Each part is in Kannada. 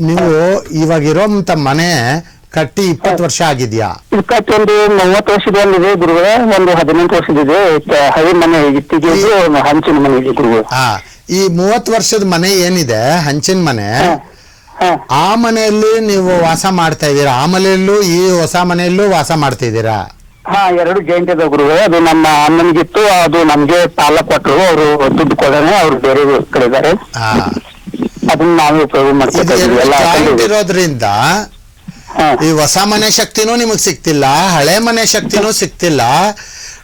ನೀವು ಇವಾಗ ಇರೋಂತ ಮನೆ ಕಟ್ಟಿ ಇಪ್ಪತ್ತು ವರ್ಷ ಆಗಿದ್ಯಾ? ಇಪ್ಪತ್ತೊಂದು ಮೂವತ್ತು ವರ್ಷದಲ್ಲಿದೆ ಗುರುಗಳೇ. ಒಂದು ಹದಿನೆಂಟು ವರ್ಷದಿದೆ. ಹಳಿ ಮನೆ ಒಂದು ಹಂಚಿನ ಮನೆ ಇದೆ ಗುರುಗಳು. ಆ ಈ ಮೂವತ್ತು ವರ್ಷದ ಮನೆ ಏನಿದೆ? ಹಂಚಿನ ಮನೆ? ಹಾ, ಹಾ. ಆ ಮನೆಯಲ್ಲಿ ನೀವು ವಾಸ ಮಾಡ್ತಾ ಇದ್ದೀರಾ? ಆ ಮನೆಯಲ್ಲೂ ಈ ಹೊಸ ಮನೆಯಲ್ಲೂ ವಾಸ ಮಾಡ್ತಾ ಇದ್ದೀರಾ? ಹಾ ಎರಡು ಜೈಂಟ್ ಇದೆ ಗುರುಗಳೇ. ಅದು ನಮ್ಮ ಅಣ್ಣನಿಗಿತ್ತು. ಅದು ನಮ್ಗೆ ಪಾಲ ಕೊಟ್ಟರು. ಅವರು ದುಡ್ಡು ಕೊಡೋಣ. ಅವ್ರು ಬೇರೆ ಕಡೆ ಇದ್ದಾರೆ. ಅದನ್ನ ನಾವೇ ಉಪಯೋಗ ಇದು ಮಾಡ್ಕೊತಾ ಎರಡು ಎಲ್ಲ ಜಾಯಿಂಟ್ ಹಾಕೊಂಡು. ಇರೋದ್ರಿಂದ ಹಾ. ಈ ಹೊಸ ಮನೆ ಶಕ್ತಿನೂ ನಿಮಗ್ ಸಿಕ್ತಿಲ್ಲ ಹಳೆ ಮನೆ ಶಕ್ತಿನೂ ಸಿಕ್ತಿಲ್ಲ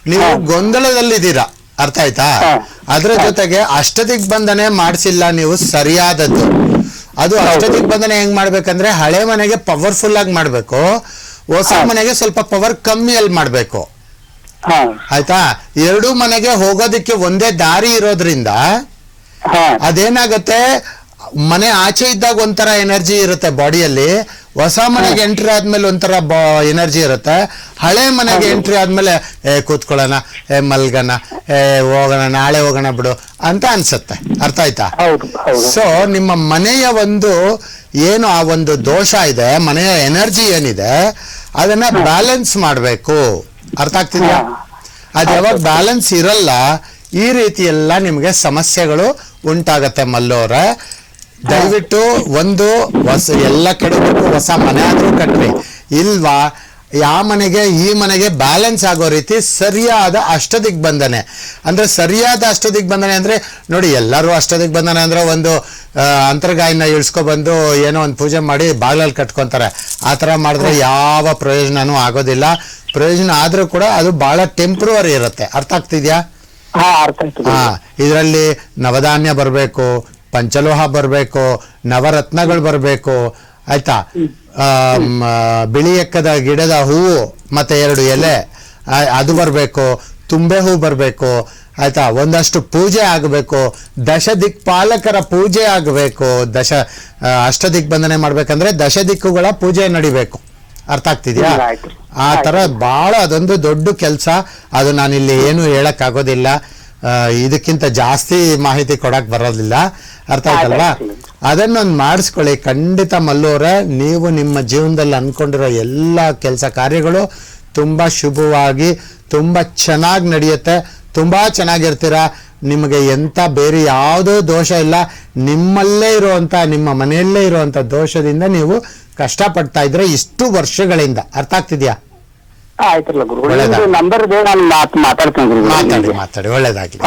ನೀವು. ಗೊಂದಲದಲ್ಲಿದ್ದೀರಾ ಅರ್ಥ ಆಯ್ತಾ? ಹಾ. ಅದ್ರ ಜೊತೆಗೆ ಅಷ್ಟದಿಗ್ಬಂಧನೆ ಮಾಡಿಸಿಲ್ಲ ನೀವು ಸರಿಯಾದದ್ದು. ಅದು ಹೌದು. ಅಷ್ಟದಿಗ್ಬಂಧನೆ ಹೆಂಗ್ ಮಾಡ್ಬೇಕಂದ್ರೆ ಹಳೆ ಮನೆಗೆ ಪವರ್ಫುಲ್ ಆಗಿ ಮಾಡ್ಬೇಕು ಹೊಸ ಮನೆಗೆ ಸ್ವಲ್ಪ ಪವರ್ ಕಮ್ಮಿಯಲ್ಲಿ ಮಾಡ್ಬೇಕು. ಹಾ. ಆಯ್ತಾ? ಎರಡು ಮನೆಗೆ ಹೋಗೋದಕ್ಕೆ ಒಂದೇ ದಾರಿ ಇರೋದ್ರಿಂದ ಹಾ. ಅದೇನಾಗತ್ತೆ? ಮನೆ ಆಚೆ ಇದ್ದಾಗ ಒಂಥರ ಎನರ್ಜಿ ಇರುತ್ತೆ ಬಾಡಿಯಲ್ಲಿ. ಹೊಸ ಮನೆಗೆ ಎಂಟ್ರಿ ಆದ್ಮೇಲೆ ಒಂಥರ ಎನರ್ಜಿ ಇರುತ್ತೆ. ಹಳೆ ಮನೆಗೆ ಎಂಟ್ರಿ ಆದ್ಮೇಲೆ ಏ ಕೂತ್ಕೊಳ್ಳೋಣ ಏ ಮಲ್ಗಣ ಏ ಹೋಗೋಣ ನಾಳೆ ಹೋಗೋಣ ಬಿಡು ಅಂತ ಅನ್ಸುತ್ತೆ. ಅರ್ಥ ಆಯ್ತಾ? ಸೊ ನಿಮ್ಮ ಮನೆಯ ಒಂದು ಏನು ಆ ಒಂದು ದೋಷ ಇದೆ ಮನೆಯ ಎನರ್ಜಿ ಏನಿದೆ ಅದನ್ನ ಬ್ಯಾಲೆನ್ಸ್ ಮಾಡಬೇಕು. ಅರ್ಥ ಆಗ್ತಿದ್ಯಾ. ಅದು ಯಾವಾಗ ಬ್ಯಾಲೆನ್ಸ್ ಇರಲ್ಲ ಈ ರೀತಿ ಎಲ್ಲ ನಿಮಗೆ ಸಮಸ್ಯೆಗಳು ಉಂಟಾಗತ್ತೆ ಮಲ್ಲೋರ. ದಯವಿಟ್ಟು ಒಂದು ಹೊಸ ಎಲ್ಲ ಕಡೆಗೂ ಹೊಸ ಮನೆ ಆದ್ರೂ ಕಟ್ಟಿ ಇಲ್ವಾ? ಯಾವ ಮನೆಗೆ ಈ ಮನೆಗೆ ಬ್ಯಾಲೆನ್ಸ್ ಆಗೋ ರೀತಿ ಸರಿಯಾದ ಅಷ್ಟದಿಗ್ ಬಂದನೆ. ಅಂದ್ರೆ ಸರಿಯಾದ ಅಷ್ಟದಿಗ್ ಬಂದನೆ ಅಂದ್ರೆ ನೋಡಿ ಎಲ್ಲರೂ ಅಷ್ಟದಿಗ್ಬಂಧನೆ ಅಂದ್ರೆ ಒಂದು ಅಂತರ್ಗಾಯನ್ನ ಅಂತರ್ಗಾಯನ ಇಳಿಸ್ಕೊಬಂದು ಏನೋ ಒಂದು ಪೂಜೆ ಮಾಡಿ ಬಾಗಿಲಲ್ಲಿ ಕಟ್ಕೊಂತಾರೆ. ಆ ಥರ ಮಾಡಿದ್ರೆ ಯಾವ ಪ್ರಯೋಜನನೂ ಆಗೋದಿಲ್ಲ. ಪ್ರಯೋಜನ ಆದ್ರೂ ಕೂಡ ಅದು ಬಹಳ ಟೆಂಪ್ರವರಿ ಇರುತ್ತೆ. ಅರ್ಥ ಆಗ್ತಿದ್ಯಾ? ಹಾ ಇದರಲ್ಲಿ ನವಧಾನ್ಯ ಬರಬೇಕು ಪಂಚಲೋಹ ಬರಬೇಕು ನವರತ್ನಗಳು ಬರಬೇಕು ಆಯ್ತಾ? ಬಿಳಿ ಎಕ್ಕದ ಗಿಡದ ಹೂವು ಮತ್ತೆ ಎರಡು ಎಲೆ ಅದು ಬರಬೇಕು ತುಂಬೆ ಹೂ ಬರಬೇಕು ಆಯ್ತಾ? ಒಂದಷ್ಟು ಪೂಜೆ ಆಗಬೇಕು ದಶ ದಿಕ್ಪಾಲಕರ ಪೂಜೆ ಆಗಬೇಕು ದಶ ಅಷ್ಟ ದಿಗ್ಬಂಧನೆ ಮಾಡ್ಬೇಕಂದ್ರೆ ದಶ ದಿಕ್ಕುಗಳ ಪೂಜೆ ನಡಿಬೇಕು. ಅರ್ಥ ಆಗ್ತಿದ್ಯಾ? ಆ ತರ ಬಹಳ ಅದೊಂದು ದೊಡ್ಡ ಕೆಲಸ. ಅದು ನಾನಿಲ್ಲಿ ಏನು ಹೇಳಕ್ ಆಗೋದಿಲ್ಲ ಆ, ಇದಕ್ಕಿಂತ ಜಾಸ್ತಿ ಮಾಹಿತಿ ಕೊಡಕ್ ಬರೋದಿಲ್ಲ. ಅರ್ಥ ಆಯ್ತಲ್ವಾ? ಆಯ್ತು. ಅದನ್ನೊಂದು ಮಾಡಿಸ್ಕೊಳ್ಳಿ. ಖಂಡಿತ ಮಲ್ಲೋರೆ ನೀವು ನಿಮ್ಮ ಜೀವನದಲ್ಲಿ ಅನ್ಕೊಂಡಿರೋ ಎಲ್ಲ ಕೆಲಸ ಕಾರ್ಯಗಳು ತುಂಬ ಶುಭವಾಗಿ ತುಂಬ ಚೆನ್ನಾಗಿ ನಡೆಯುತ್ತೆ. ತುಂಬ ಚೆನ್ನಾಗಿರ್ತೀರ? ನಿಮಗೆ ಎಂಥ ಬೇರೆ ಯಾವುದೋ ದೋಷ ಇಲ್ಲ. ನಿಮ್ಮಲ್ಲೇ ಇರುವಂಥ ನಿಮ್ಮ ಮನೆಯಲ್ಲೇ ಇರುವಂಥ ದೋಷದಿಂದ ನೀವು ಕಷ್ಟಪಡ್ತಾ ಇದ್ರೆ ಇಷ್ಟು ವರ್ಷಗಳಿಂದ. ಅರ್ಥ ಆಗ್ತಿದ್ಯಾ? ಆಯ್ತಲ್ಲ ಗುರು ಒಳ್ಳೆದಾಗ್ಲಿ. ನಂಬರ್ ಬೇಡ ನಾನು ಮಾತ್ ಮಾತಾಡ್ತೇನೆ ಗುರು ಮಾತಾಡಿ ಮಾತಾಡಿ. ಒಳ್ಳೇದಾಗ್ಲಿ.